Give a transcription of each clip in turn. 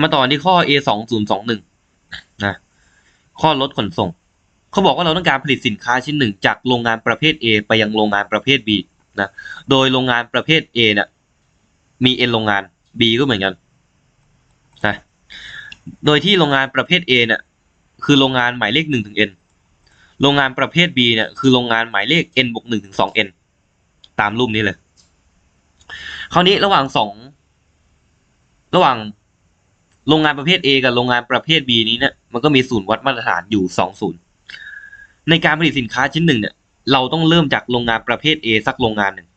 มาต่อที่ข้อ A สองศูนย์สองหนึ่งนะข้อลดขนส่ง เขาบอกว่าเราต้องการผลิตสินค้าชิ้นหนึ่งจากโรงงานประเภท A ไปยังโรงงานประเภท B นะโดยโรงงานประเภท A เนี่ยมี N โรงงาน B ก็เหมือนกันนะโดยที่โรงงานประเภท A เนี่ยคือโรงงานหมายเลขหนึ่งถึง N โรงงานประเภท B เนี่ยคือโรงงานหมายเลข N บวกหนึ่งถึงสอง N ตามรูปนี้เลย คราวนี้ระหว่างสองระหว่าง โรงงานประเภท A กับโรงงานประเภท B นี้เนี่ยมันก็มีศูนย์วัดมาตรฐานอยู่สองศูนย์ในการผลิตสินค้าชิ้นหนึ่งเนี่ยเราต้องเริ่มจากโรงงานประเภท A สักโรงงานหนึ่ง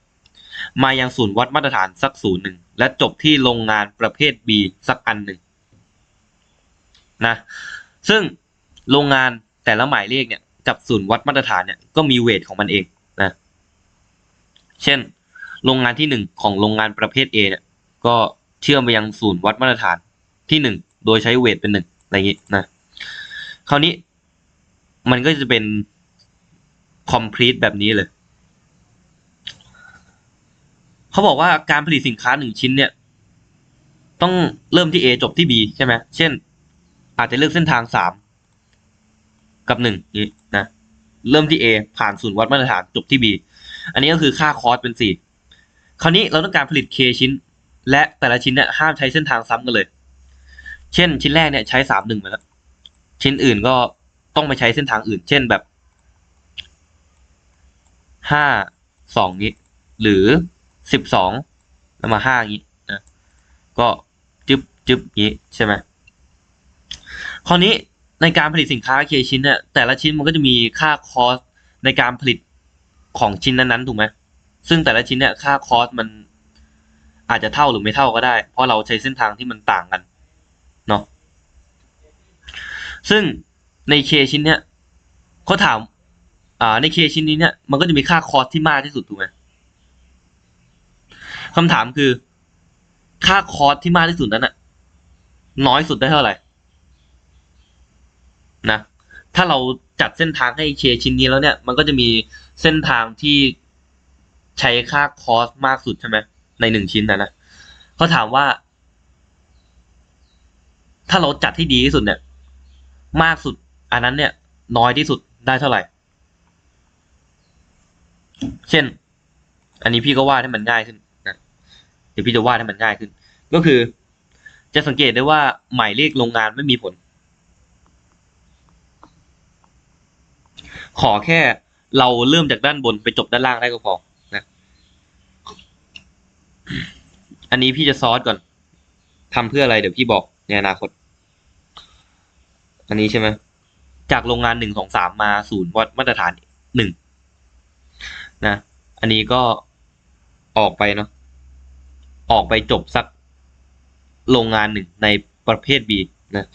มายังศูนย์วัดมาตรฐานสักศูนย์หนึ่งและจบที่โรงงานประเภท B สักอันหนึ่งนะซึ่งโรงงานแต่ละหมายเลขเนี่ยกับศูนย์วัดมาตรฐานเนี่ยก็มีเวทของมันเองนะเช่น โรงงานที่หนึ่งของโรงงานประเภท A เนี่ยก็เชื่อมไปยังศูนย์วัดมาตรฐาน ที่หนึ่งโดยใช้เวทเป็นหนึ่งอะไรอย่างนี้นะ คราวนี้มันก็จะเป็น complete แบบนี้เลย เขาบอกว่าการผลิตสินค้าหนึ่งชิ้นเนี่ย ต้องเริ่มที่ A จบที่ B ใช่ไหมเช่น อาจจะเลือกเส้นทางสามกับหนึ่งนี้นะเริ่มที่ A ผ่านศูนย์วัดมาตรฐานจบที่ B อันนี้ก็คือค่าคอสเป็นสี่คราวนี้เราต้องการผลิต K ชิ้น และแต่ละชิ้นเนี่ยห้ามใช้เส้นทางซ้ำกันเลย เช่นชิ้นแรกเนี่ยใช้สามหนึ่งไปแล้ว ชิ้นอื่นก็ต้องไปใช้เส้นทางอื่น เช่นแบบห้าสองนี้ หรือสิบสองแล้วมาห้างี้นะก็จึ๊บจึ๊บงี้ใช่ไหมคราวนี้ในการผลิตสินค้าเคชิ้นเนี่ยแต่ละชิ้นมันก็จะมีค่าคอสในการผลิตของชิ้นนั้นๆถูกไหมซึ่งแต่ละชิ้นเนี่ยค่าคอสมันอาจจะเท่าหรือไม่เท่าก็ได้ เพราะเราใช้เส้นทางที่มันต่างกัน เนาะซึ่งในเคชิ้นเนี่ยเขาถาม อ่าในเคชิ้นนี้เนี่ยมันก็จะมีค่าคอสที่มากที่สุดถูกไหมคำถามคือ ค่าคอสที่มากที่สุดนั้นน่ะน้อยสุดได้เท่าไหร่นะถ้าเราจัดเส้นทางให้เคชิ้นนี้แล้วเนี่ย มันก็จะมีเส้นทางที่ใช้ค่าคอสมากสุดใช่ไหมในหนึ่งชิ้นนะนะเขาถามว่า ถ้าเราจัดที่ดีที่สุดเนี่ย มากสุด อันนั้นเนี่ย น้อยที่สุดได้เท่าไหร่ เช่น อันนี้พี่ก็วาดให้มันง่ายขึ้นนะเดี๋ยวพี่จะวาดให้มันง่ายขึ้น ก็คือ จะสังเกตได้ว่าหมายเลขโรงงานไม่มีผล ขอแค่เราเริ่มจากด้านบนไปจบด้านล่างได้ก็พอนะ อันนี้พี่จะซอสก่อนทำเพื่ออะไรเดี๋ยวพี่บอก ในอนาคต อันนี้ใช่ไหมจากโรงงานหนึ่งสองสามมาศูนย์วัดมาตรฐานหนึ่งนะ อันนี้ก็ออกไปเนาะออกไปจบสักโรงงานหนึ่งในประเภท B นะ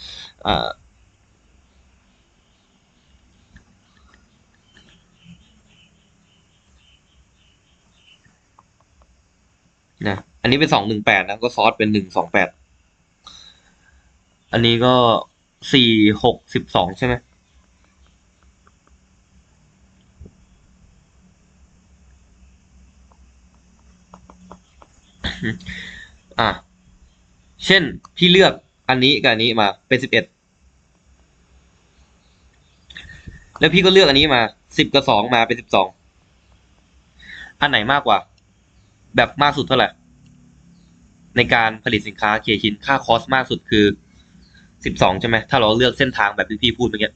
อ่านะ อันนี้เป็นสองหนึ่งแปดนะ ก็ซอสเป็นหนึ่งสองแปด อันนี้ก็สี่หกสิบสองใช่ไหมอะ เช่นพี่เลือกอันนี้กับอันนี้มาเป็นสิบเอ็ดแล้วพี่ก็เลือกอันนี้มาสิบกับสองมาเป็นสิบสองอันไหนมากกว่า แบบมากสุดเท่าไหร่ในการผลิตสินค้าเคชินค่าคอสมากสุดคือ สิบสองใช่ไหมถ้าเราเลือกเส้นทางแบบที่พี่พูดเมื่อกี้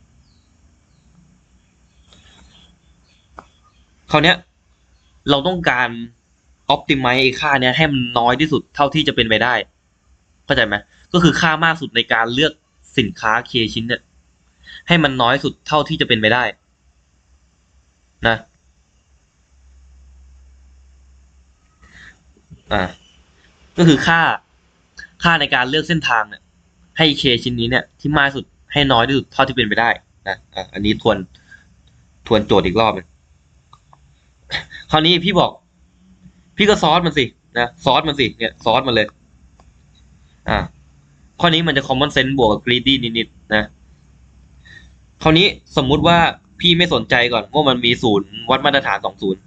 คราวเนี้ย เราต้องการ optimize ไอ้ค่าเนี้ยให้มันน้อยที่สุดเท่าที่จะเป็นไปได้เข้าใจไหมก็คือค่ามากสุดในการเลือกสินค้าเคชิ้นเนี่ย ให้มันน้อยสุดเท่าที่จะเป็นไปได้ นะอ่าก็คือค่าค่าในการเลือกเส้นทางเนี่ย ให้เคชิ้นนี้เนี่ยที่มากสุดให้น้อยที่สุดเท่าที่เป็นไปได้นะอันนี้ทวนทวนโจทย์อีกรอบนึงคราวนี้พี่บอก พี่ก็ซอสมันสินะซอสมันสิเนี่ยซอสมันเลย อ่าข้อนี้มันจะ common sense บวกกับ greedy นิดๆนะคราวนี้สมมุติว่าพี่ไม่สนใจก่อนว่ามันมีศูนย์วัดมาตรฐานสองศูนย์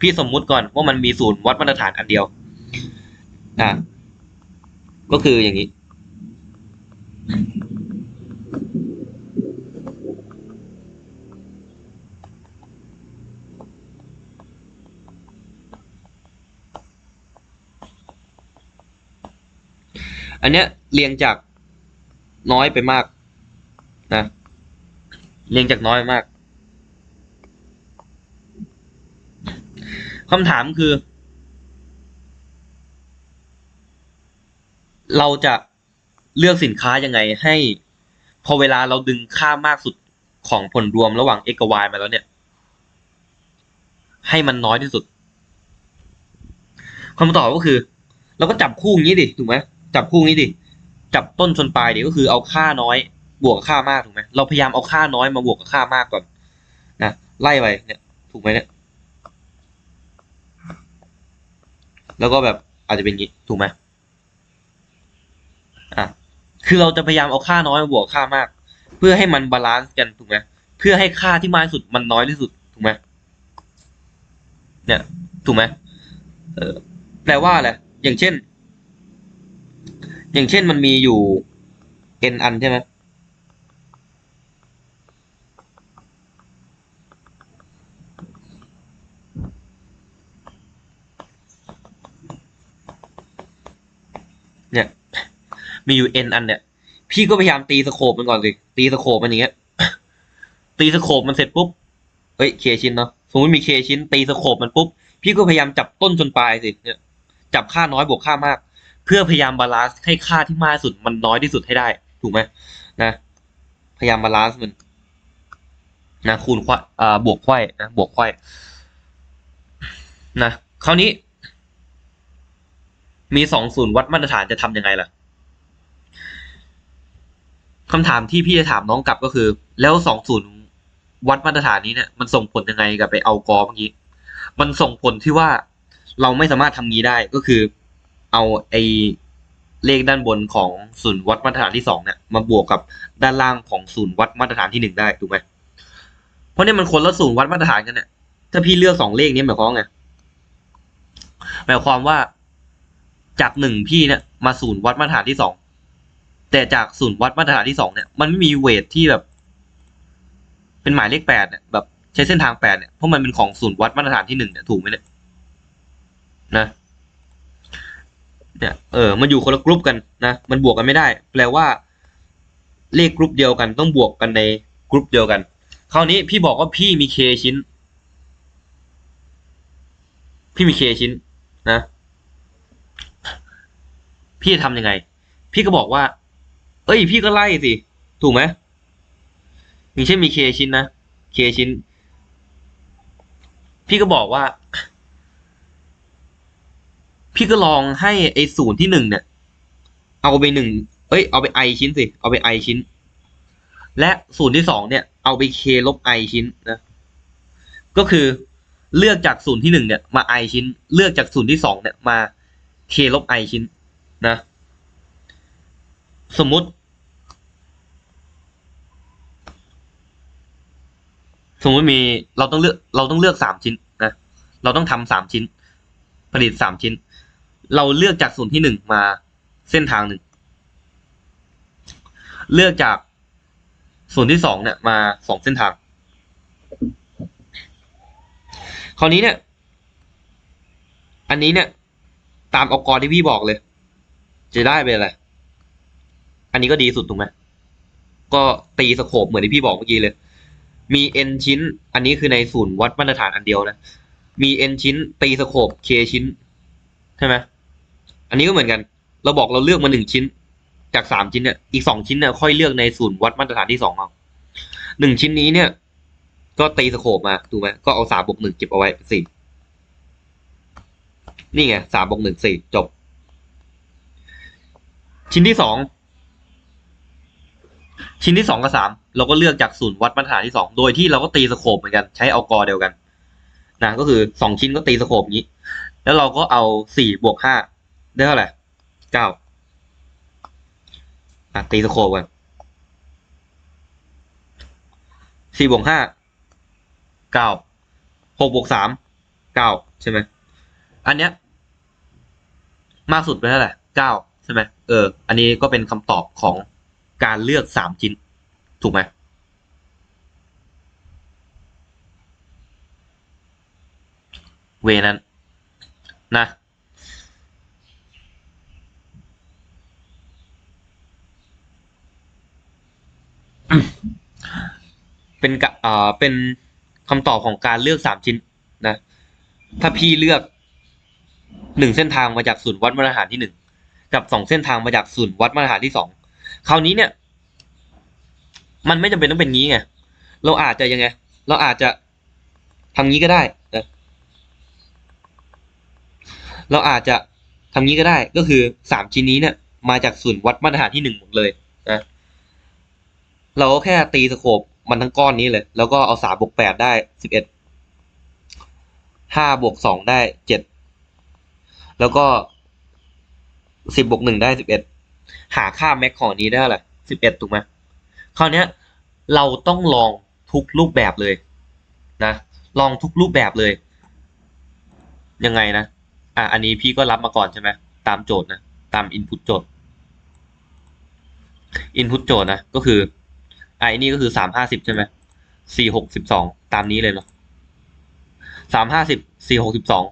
พี่สมมุติก่อนว่ามันมีศูนย์วัดมาตรฐานอันเดียวอ่าก็คืออย่างนี้ อันเนี้ยเรียงจากน้อยไปมากนะเรียงจากน้อยมากคำถามคือ เราจะ เลือกสินค้ายังไงให้ พอเวลาเราดึงค่ามากสุดของผลรวมระหว่าง x กับ y มาแล้วเนี่ย ให้มันน้อยที่สุดคำตอบก็คือ เราก็จับคู่งี้ดิถูกไหมจับคู่งี้ดิจับต้นชนปลายดิก็คือเอาค่าน้อย บวกค่ามากถูกไหมเราพยายามเอาค่าน้อยมาบวกกับค่ามากก่อนนะไล่ไปเนี่ย ถูกไหมเนี่ยแล้วก็แบบอาจจะเป็นงี้ถูกไหมอะ คือเราจะพยายามเอาค่าน้อยมาบวกค่ามาก เพื่อให้มันบาลานซ์กันถูกไหมเพื่อให้ค่าที่มากที่สุดมันน้อยที่สุดถูกไหมเนี่ยถูกไหมเออแปลว่าอะไรอย่างเช่น อย่างเช่นมันมีอยู่ n อันใช่ไหม มีอยู่ n อันเนี่ย พี่ก็พยายามตีสโคปมันก่อนสิตีสโคปมันอย่างเงี้ย ตีสโคปมันเสร็จปุ๊บเฮ้ยเคชิ้นเนาะสมมติมีเคชิ้น ตีสโคปมันปุ๊บพี่ก็พยายามจับต้นจนปลายสิเนี่ยจับค่าน้อยบวกค่ามาก เพื่อพยายามบาลานซ์ให้ค่าที่มากสุดมันน้อยที่สุดให้ได้ ถูกไหมนะ พยายามบาลานซ์มันนะคูณควอ่าบวกไขว้นะบวกไขว้นะคราวนี้ มีสองศูนย์วัดมาตรฐานจะทำยังไงล่ะ คำถามที่พี่จะถามน้องกลับก็คือ แล้วสองศูนย์วัดมาตรฐานนี้เนี่ยมันส่งผลยังไงกับไปเอากอเมื่อกี้มันส่งผลที่ว่าเราไม่สามารถทำงี้ได้ก็คือ เอาไอเลขด้านบนของศูนย์วัดมาตรฐานที่สองเนี่ยมาบวกกับด้านล่างของศูนย์วัดมาตรฐานที่หนึ่งได้ถูกไหมเพราะเนี่ยมันคนละศูนย์วัดมาตรฐานกันเนี่ยถ้าพี่เลือกสองเลขนี้หมายความไงหมายความว่าจากหนึ่งพี่เนี่ยมาศูนย์วัดมาตรฐานที่สอง แต่จากศูนย์วัดมาตรฐานที่สองเนี่ยมันไม่มีเวทที่แบบ เป็นหมายเลขแปดเนี่ยแบบใช้เส้นทางแปดเนี่ยเพราะมันเป็นของศูนย์วัดมาตรฐานที่หนึ่งเนี่ยถูกไหมเนี่ยนะเนี่ยเออมันอยู่คนละกรุ๊ปกันนะมันบวกกันไม่ได้ แปลว่าเลขกรุ๊ปเดียวกันต้องบวกกันในกรุ๊ปเดียวกัน คราวนี้พี่บอกว่าพี่มีเคชิ้น พี่มีเคชิ้นนะ พี่จะทำยังไง พี่ก็บอกว่า เอ้ยพี่ก็ไล่สิ ถูกไหมอย่างเช่นมีเคชิ้นนะเคชิ้น พี่ก็บอกว่า พี่ก็ลองให้ไอศูนย์ที่หนึ่งเนี่ย เอาไปหนึ่งเอ้ยเอาไปไอชิ้นสิ เอาไปไอชิ้น และศูนย์ที่สองเนี่ย เอาไปเคลบไอชิ้นนะ ก็คือเลือกจากศูนย์ที่หนึ่งเนี่ยมาไอชิ้น เลือกจากศูนย์ที่สองเนี่ยมาเคลบไอชิ้นนะ สมมติ สมมติมีเราต้องเลือกเราต้องเลือกสามชิ้นนะเราต้องทำสามชิ้น ผลิตสามชิ้น เราเลือกจากส่วนที่หนึ่งมาเส้นทางหนึ่งเลือกจากส่วนที่สองเนี่ยมาสองเส้นทาง คราวนี้เนี่ย อันนี้เนี่ย ตามออกรที่พี่บอกเลย จะได้เป็นอะไร อันนี้ก็ดีสุดถูกไหมก็ตีสโคปเหมือนที่พี่บอกเมื่อกี้เลย มี n ชิ้น อันนี้คือในศูนย์วัดมาตรฐานอันเดียวนะ มี n ชิ้น ตีสโคป k ชิ้น ใช่ไหมอันนี้ก็เหมือนกัน เราบอกเราเลือกมาหนึ่งชิ้น จากสามชิ้นเนี่ย อีกสองชิ้นเนี่ยค่อยเลือกในศูนย์วัดมาตรฐานที่สองเอาหนึ่งชิ้นนี้เนี่ย ก็ตีสโคปมาถูกไหมก็เอาสามบวกหนึ่งเก็บเอาไว้สี่นี่ไงสามบวกหนึ่งสี่จบ ชิ้นที่สอง ชิ้นที่สองกับสามเราก็เลือกจากศูนย์วัดมาตรฐานที่สองโดยที่เราก็ตีสโคปเหมือนกันใช้เอากอเดียวกันนะก็คือสองชิ้นก็ตีสโคปอย่างนี้ แล้วเราก็เอาสี่บวกห้าได้เท่าไหร่เก้าตีสโคปกันสี่บวกห้าเก้าหกบวกสามเก้าใช่ไหมอันเนี้ย มากสุดเป็นเท่าไหร่เก้าใช่ไหมเออ อันนี้ก็เป็นคำตอบของ การเลือกสามชิ้น ถูกไหมเวนั้นนะเป็นกะเอ่อเป็นคำตอบของการเลือกสามชิ้นนะ ถ้าพี่เลือกหนึ่งเส้นทางมาจากศูนย์วัดมาตรฐานที่หนึ่งกับสองเส้นทางมาจากศูนย์วัดมาตรฐานที่สอง คราวนี้เนี่ย มันไม่จำเป็นต้องเป็นงี้ไง เราอาจจะยังไง เราอาจจะทำงี้ก็ได้ เราอาจจะทำงี้ก็ได้ ก็คือสามชิ้นนี้เนี่ย มาจากศูนย์วัดมาตรฐานที่หนึ่งหมดเลยนะเราก็แค่ตีสโคปมันทั้งก้อนนี้เลย แล้วก็เอาสามบวกแปดได้สิบเอ็ดห้าบวกสองได้เจ็ดแล้วก็สิบบวกหนึ่งได้สิบเอ็ด หาค่าแม็กของอันนี้ได้เท่าไหร่สิบเอ็ดถูกไหมคราวนี้เราต้องลองทุกรูปแบบเลยนะลองทุกรูปแบบเลย ยังไงนะอะอันนี้พี่ก็รับมาก่อนใช่ไหมตามโจทย์นะตาม input โจทย์ input โจทย์นะก็คือไอ้นี่ก็คือสามห้าสิบใช่ไหมสี่หกสิบสองตามนี้เลยเนาะสามห้าสิบสี่หกสิบสอง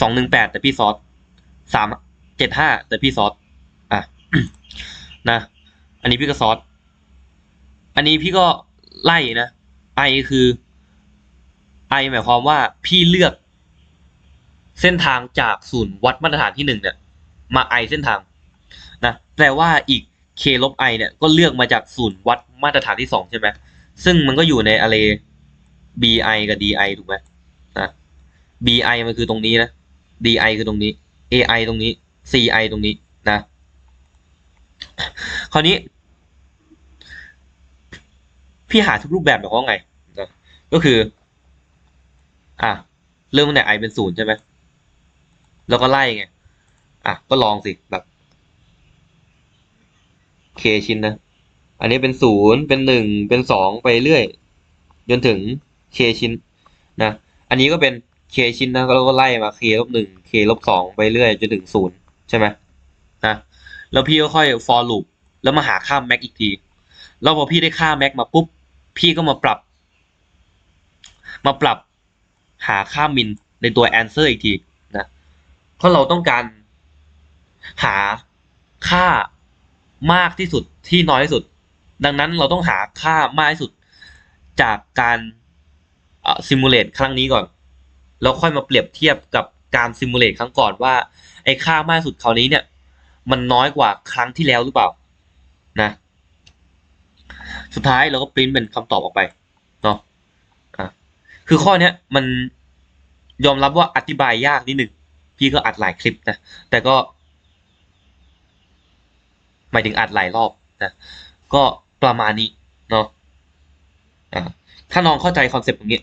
สองหนึ่งแปดแต่พี่ซอสสามเจ็ดห้าแต่พี่ซอส นะ อันนี้พี่ก็ซอสอันนี้พี่ก็ไล่นะไอคือไอหมายความว่าพี่เลือก เส้นทางจากศูนย์วัดมาตรฐานที่หนึ่งเนี่ย มาไอเส้นทางนะแปลว่าอีก k ลบ i เนี่ยก็เลือกมาจากศูนย์วัดมาตรฐานที่สองใช่ไหมซึ่งมันก็อยู่ใน array bi กับ di ถูกไหมนะ bi มันคือตรงนี้นะ di คือตรงนี้ ai ตรงนี้ ci ตรงนี้นะ คราวนี้ พี่หาทุกรูปแบบแบบว่าไงนะก็คือ อะ เริ่มตั้งแต่ i เป็นศูนย์ใช่ไหมแล้วก็ไล่ไง อะ ก็ลองสิแบบ k ชิ้นนะ อันนี้เป็นศูนย์เป็นหนึ่งเป็นสองไปเรื่อย จนถึง k ชิ้นนะ อันนี้ก็เป็น k ชิ้นนะแล้วก็ไล่มา k ลบหนึ่ง k ลบสองไปเรื่อยจนถึงศูนย์ใช่ไหม แล้วพี่ก็ค่อย for loop แล้วมาหาค่า max อีกที แล้วพอพี่ได้ค่า max มาปุ๊บ พี่ก็มาปรับ มาปรับหาค่ามินในตัว answer อีกทีนะเพราะเราต้องการหาค่ามากที่สุดที่น้อยที่สุด ดังนั้นเราต้องหาค่ามากที่สุดจากการซิมูเลตครั้งนี้ก่อน แล้วค่อยมาเปรียบเทียบกับการซิมูเลตครั้งก่อนว่าไอ้ค่ามากที่สุดคราวนี้เนี่ย มันน้อยกว่าครั้งที่แล้วหรือเปล่า นะ สุดท้ายเราก็ปริ้นเป็นคำตอบออกไปเนาะอะคือข้อเนี้ยมันยอมรับว่าอธิบายยากนิดหนึ่งพี่ก็อัดหลายคลิปนะแต่ก็ หมายถึงอัดหลายรอบนะก็ประมาณนี้เนาะอะถ้าน้องเข้าใจคอนเซปต์ตรงนี้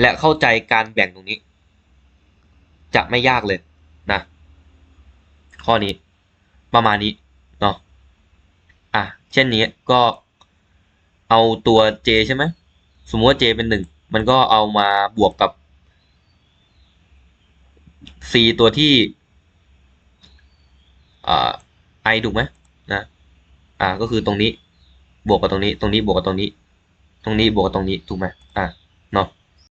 และเข้าใจการแบ่งตรงนี้ จะไม่ยากเลยนะ ข้อนี้ ประมาณนี้เนาะอะเช่นนี้ก็เอาตัว j ใช่ไหมสมมติว่า j เป็นหนึ่งมันก็เอามาบวกกับ c ตัวที่อ่า i ถูกไหมนะอ่าก็คือตรงนี้บวกกับตรงนี้ ตรงนี้บวกกับตรงนี้ ตรงนี้บวกกับตรงนี้ถูกไหมอ่า